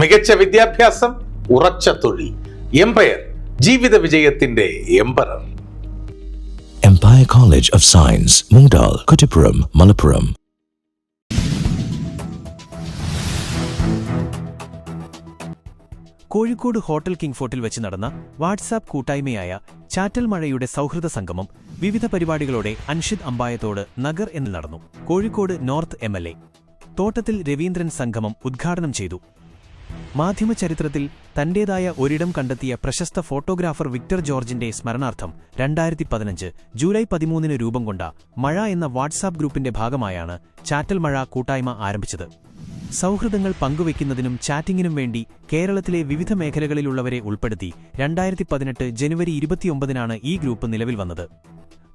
മികച്ച വിദ്യാഭ്യാസം ഉറച്ച തൊഴിൽ എംപയർ ജീവിത വിജയത്തിന്റെ emperor empire college of science Moodal Kuttippuram Malappuram Kozhikode hotel king ഫോർട്ടിൽ വെച്ച് നടന്ന വാട്സാപ്പ് കൂട്ടായ്മയായ ചാറ്റൽ മഴയുടെ സൗഹൃദ സംഗമം വിവിധ പരിപാടികളോടെ അൻഷിദ് അമ്പായത്തോട് നഗർ എന്ന് നടന്നു. Kozhikode north M L Thottathil Raveendran സംഗമം ഉദ്ഘാടനം ചെയ്തു. മാധ്യമ ചരിത്രത്തിൽ തന്റേതായ ഒരിടം കണ്ടെത്തിയ പ്രശസ്ത ഫോട്ടോഗ്രാഫർ വിക്ടർ ജോർജിന്റെ സ്മരണാർത്ഥം രണ്ടായിരത്തി പതിനഞ്ച് ജൂലൈ പതിമൂന്നിന് രൂപം കൊണ്ട മഴ എന്ന വാട്സാപ്പ് ഗ്രൂപ്പിന്റെ ഭാഗമായാണ് ചാറ്റൽ മഴ കൂട്ടായ്മ ആരംഭിച്ചത്. സൗഹൃദങ്ങൾ പങ്കുവയ്ക്കുന്നതിനും ചാറ്റിംഗിനും വേണ്ടി കേരളത്തിലെ വിവിധ മേഖലകളിലുള്ളവരെ ഉൾപ്പെടുത്തി രണ്ടായിരത്തി പതിനെട്ട് ജനുവരി ഇരുപത്തിയൊമ്പതിനാണ് ഈ ഗ്രൂപ്പ് നിലവിൽ വന്നത്.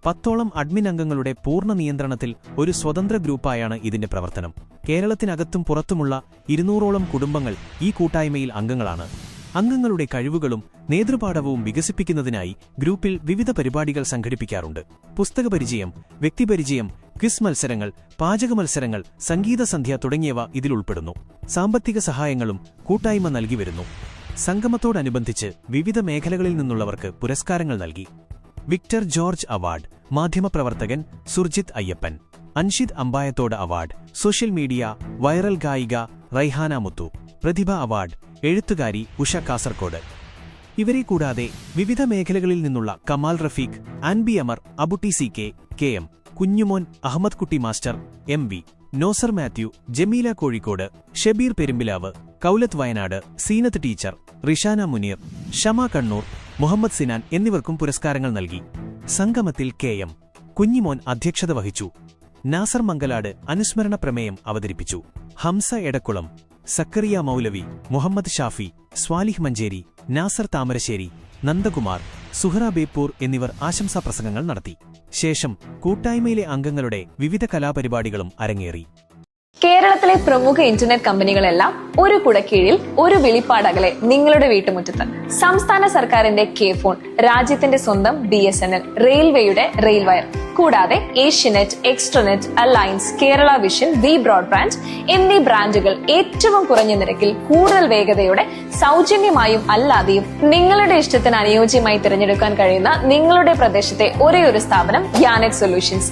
പത്തോളം അഡ്മിൻ അംഗങ്ങളുടെ പൂർണ നിയന്ത്രണത്തിൽ ഒരു സ്വതന്ത്ര ഗ്രൂപ്പായാണ് ഇതിന്റെ പ്രവർത്തനം. കേരളത്തിനകത്തും പുറത്തുമുള്ള ഇരുന്നൂറോളം കുടുംബങ്ങൾ ഈ കൂട്ടായ്മയിൽ അംഗങ്ങളാണ്. അംഗങ്ങളുടെ കഴിവുകളും നേതൃപാഠവും വികസിപ്പിക്കുന്നതിനായി ഗ്രൂപ്പിൽ വിവിധ പരിപാടികൾ സംഘടിപ്പിക്കാറുണ്ട്. പുസ്തകപരിചയം വ്യക്തിപരിചയം ക്വിസ് മത്സരങ്ങൾ പാചക മത്സരങ്ങൾ സംഗീതസന്ധ്യ തുടങ്ങിയവ ഇതിലുൾപ്പെടുന്നു സാമ്പത്തിക സഹായങ്ങളും കൂട്ടായ്മ നൽകി വരുന്നു. സംഗമത്തോടനുബന്ധിച്ച് വിവിധ മേഖലകളിൽ നിന്നുള്ളവർക്ക് പുരസ്കാരങ്ങൾ നൽകി. വിക്ടർ ജോർജ് അവാർഡ് മാധ്യമപ്രവർത്തകൻ Surjith Ayyappan. Anshid Ambayathode award social media viral ഗായിക റൈഹാന മുത്തു പ്രതിഭ അവാർഡ് എഴുത്തുകാരി ഉഷ കാസർകോട്. ഇവരെ കൂടാതെ വിവിധ മേഖലകളിൽ നിന്നുള്ള Kamal Rafeeq ആൻബി Amar Abutty C K K M Kunjumon Ahammed Kutty master M V നോസർ Mathew Jameela Kozhikode Shabeer Perumpilavu Koulath Wayanad Seenath teacher Rishana Muneer Shama Kannur Muhammad Sinan എന്നിവർക്കും പുരസ്കാരങ്ങൾ നൽകി. സംഗമത്തിൽ കെ എം കുഞ്ഞിമോൻ അധ്യക്ഷത വഹിച്ചു. നാസർ മംഗലാട് അനുസ്മരണ പ്രമേയം അവതരിപ്പിച്ചു. ഹംസ എടക്കുളം സക്കറിയ മൗലവി മുഹമ്മദ് ഷാഫി സ്വാലിഹ് മഞ്ചേരി നാസർ താമരശ്ശേരി നന്ദകുമാർ സുഹറ ബേപ്പൂർ എന്നിവർ ആശംസാ പ്രസംഗങ്ങൾ നടത്തി. ശേഷം കൂട്ടായ്മയിലെ അംഗങ്ങളുടെ വിവിധ കലാപരിപാടികളും അരങ്ങേറി. കേരളത്തിലെ പ്രമുഖ ഇന്റർനെറ്റ് കമ്പനികളെല്ലാം ഒരു കുടക്കീഴിൽ ഒരു വെളിപ്പാടകലെ നിങ്ങളുടെ വീട്ടുമുറ്റത്ത്. സംസ്ഥാന സർക്കാരിന്റെ കെ ഫോൺ രാജ്യത്തിന്റെ സ്വന്തം ബി റെയിൽവേയുടെ റെയിൽ വയർ കൂടാതെ Asianet extranet alliance Kerala vision V broadband എന്നീ ബ്രാൻഡുകൾ ഏറ്റവും കുറഞ്ഞ നിരക്കിൽ കൂടുതൽ വേഗതയോടെ സൗജന്യമായും അല്ലാതെയും നിങ്ങളുടെ ഇഷ്ടത്തിന് അനുയോജ്യമായി തിരഞ്ഞെടുക്കാൻ കഴിയുന്ന നിങ്ങളുടെ പ്രദേശത്തെ ഒരേ ഒരു സ്ഥാപനം യാനെറ്റ് സൊല്യൂഷൻസ്.